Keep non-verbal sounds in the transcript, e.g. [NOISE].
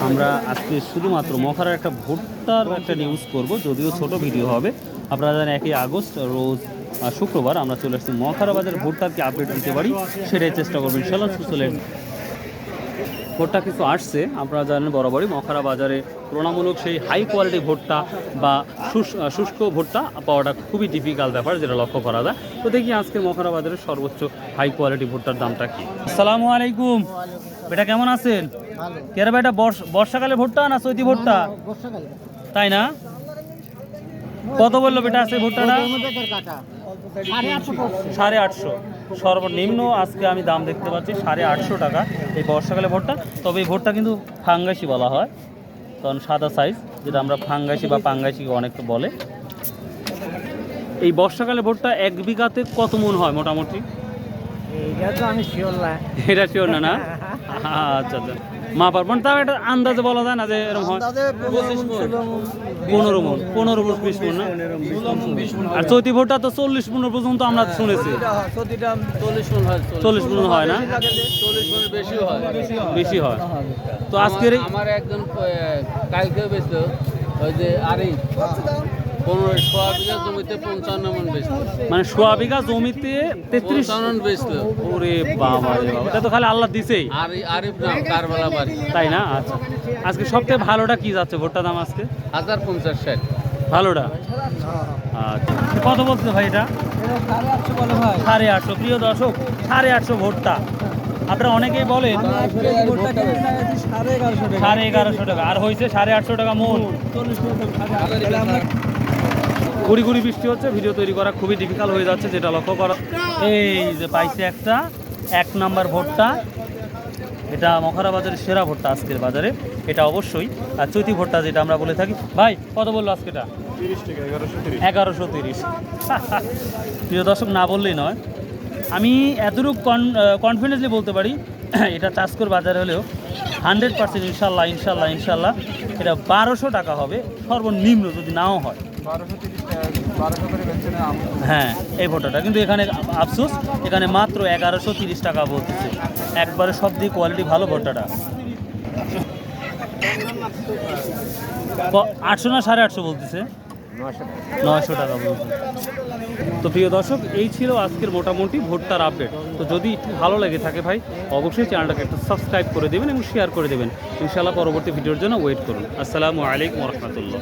আমরা আজকে শুধুমাত্র মখারার একটা ভুট্টার একটা নিউজ করব যদিও ছোট ভিডিও হবে। আপনারা জানেন একই আগস্ট রোজ শুক্রবার আমরা চলে আসছি মখারা বাজারে। ভুট্টার আপডেট দিতে পারি সেটাই চেষ্টা করবেন ইনশাল্লাহ সুস্থলেন ভুট্টা কিছু আসছে আপনারা জানেন বরাবরই মখারা বাজারে তুলনামূলক সেই হাই কোয়ালিটি ভুট্টা বা শুষ- শুষ্ক ভুট্টা পাওয়াটা খুবই ডিফিকাল্ট ব্যাপার যেটা লক্ষ্য করা যায়। তো দেখি আজকে মখারা বাজারের সর্বোচ্চ হাই কোয়ালিটি ভুট্টার দামটা কি। আসসালামু আলাইকুম। বেটা কেমন আছেন? কেরা বর্ষ- বর্ষাকালে ভুট্টা না চৈতি ভুট্টা? তাই না? কত বলল বেটা আছে ভুট্টাটা? সাড়ে আটশো সর্বনিম্ন আজকে আমি দাম দেখতে পাচ্ছি সাড়ে আটশো টাকা এই বর্ষাকালে ভুট্টা। তবে এই ভুট্টা কিন্তু ফাঙ্গাসি বলা হয়। কারণ সাদা সাইজ যেটা আমরা ফাঙ্গাসি বা পাঙ্গাসি অনেক বলে। এই বর্ষাকালে ভুট্টা এক বিঘাতে কত মন হয় মোটামুটি? এইটা তো আমি শিওর না। এটা শিওর না না? আচ্ছা আচ্ছা। মা পারবেন তাও একটা আন্দাজে বলা যায় না যে এরকম হয়। পনেরো মন পনেরো মন বিশ মন না? আর চৈতি ভোটটা তো চল্লিশ পনেরো পর্যন্ত আমরা শুনেছি। চল্লিশ মন হয় না? বেশি হয়। তো আজকের আমার একজন কালকে বেচলো ওই যে আরে পনেরো সোয়া বিঘা জমিতে পঞ্চান্ন মন মানে সোয়া বিঘা জমিতে তেত্রিশ মন বেচলো। ওরে বাবা রে বাবা এটা তো খালি আল্লাহ দিছেই। আরিফ নাম কারবালা বাড়ি। তাই না? আচ্ছা। আজকে সবথেকে ভালোটা কি যাচ্ছে ভোটটা দাম আজকে? হাজার পঞ্চাশ ষাট। ভালোটা? আচ্ছা। কত বলছে ভাই এটা? সাড়ে আটশো প্রিয় দর্শক সাড়ে আটশো ভোটটা। আপনারা অনেকেই বলেন সাড়ে এগারোশো টাকা। আর হয়েছে সাড়ে আটশো টাকা মন গুড়ি গুড়ি বৃষ্টি হচ্ছে ভিডিও তৈরি করা খুবই ডিফিকাল্ট হয়ে যাচ্ছে যেটা লক্ষ্য করা। এই যে পাইছে একটা এক নাম্বার ভোটটা। এটা মখারা বাজারের সেরা ভোটটা আজকের বাজারে এটা অবশ্যই। আর চৈতি ভোটটা যেটা আমরা বলে থাকি। ভাই কত বলল আজকেটা এগারোশো তিরিশ। [LAUGHS] প্রিয় দর্শক না বললেই নয়। আমি এতটুকু কনফিডেন্টলি বলতে পারি [CLEARS THROAT] এটা চাষকর বাজার হলেও হান্ড্রেড পার্সেন্ট ইনশাল্লাহ ইনশাল্লাহ ইনশাল্লাহ। এটা বারোশো টাকা হবে সর্বনিম্ন যদি নাও হয়। হ্যাঁ এই ভোটাটা কিন্তু এখানে আফসোস, এখানে মাত্র এগারোশো তিরিশ টাকা বলতেছে। একবারে সব দিয়ে কোয়ালিটি ভালো ভোটাটা আটশো না সাড়ে আটশো বলতেছে? নয়শো টাকা বলছে তো প্রিয় দর্শক, এই ছিল আজকের মোটামুটি ভোটটার আপডেট তো যদি ভালো লেগে থাকে ভাই, অবশ্যই চ্যানেলটাকে একটু সাবস্ক্রাইব করে দেবেন এবং শেয়ার করে দেবেন। ইনশাআল্লাহ পরবর্তী ভিডিওর জন্য ওয়েট করুন। আসসালামু আলাইকুম রহমতুল্লাহ।